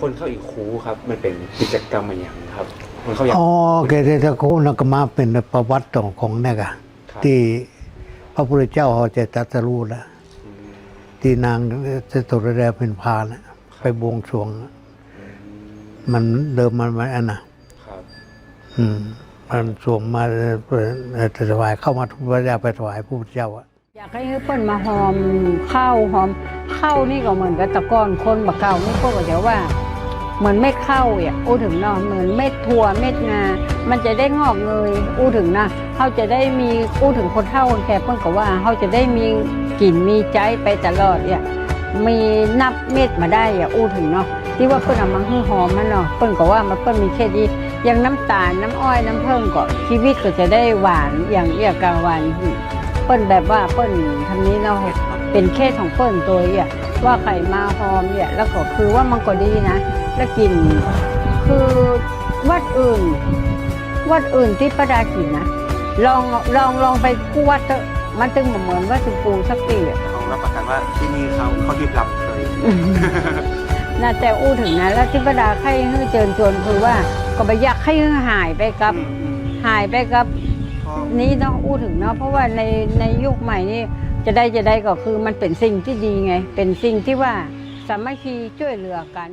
คนเข้าอีกคูครับ มันเป็นกิจกรรมอะไรอย่างครับ คนเข้าอยากอ๋อแกเทศโคนักมาเป็นประวัติของของเนี่ยกะครับที่พระพุทธเจ้าเขาจะตรัสรู้แล้วอืมที่นางเจตุรแดาเป็นพานะไปบวงสรวงน่ะมันเดิมมันมันอันน่ะครับอืมมันสวมมาเอ่อถวายเข้ามาทุกพระเจ้าไปถวายพระพุทธเจ้าอะอยากให้เปิ้นมาหอมข้าวหอมข้าวนี่ก็เหมือนกับแตะกอนคนบะเก่าไม่พวกก็จะว่า เหมือนเม็ดข้าอะอู้ถึงเนาะเหมือนเม็ดถั่วเม็ดงา มันจะได้งอกเงยอู้ถึงนะเขาจะได้มีอู้ถึงคนเฒ่าคนแก่เปิ้นก็ว่าเขาจะได้มีกลิ่นมีใจไปตลอดอะมีนับเม็ดมาได้อะอู้ถึงเนาะที่ว่าเปิ้นเอามาให้หอมมันเนาะเปิ้นก็ว่ามันเปิ้นมีแค่ดีอย่างน้ำตาลน้ำอ้อยน้ำเพิ่มก็ชีวิตก็จะได้หวานอย่างเอียกลางวันเปิ้นแบบว่าเปิ้นทำนี้เนาะเป็นเคสของเปิ้นตัวเนี่ยว่าไข่มาหอมเนี่ยแล้วก็คือว่ามันก็ดีนะ แล้วกิน คือวัดอื่น วัดอื่นที่ประดากินนะลองลองลองไปกู้วัดเถอะมันตึงเหมือนว่าตึงปูสักปีอะเขารับประกันว่าที่นี่เขาเขาทิพย์ลำเลยน่าแต่อู้ถึงนะแล้วที่ประดาไข้ให้เจิญชวนคือว่าก็ไปอยากให้หายไปกับอืมอืมหายไปกับก็นี้ต้องอู้ถึงเนาะเพราะว่าในในยุคใหม่นี่จะได้จะได้ก็คือมันเป็นสิ่งที่ดีไง เป็นสิ่งที่ว่าสามัคคีช่วยเหลือกัน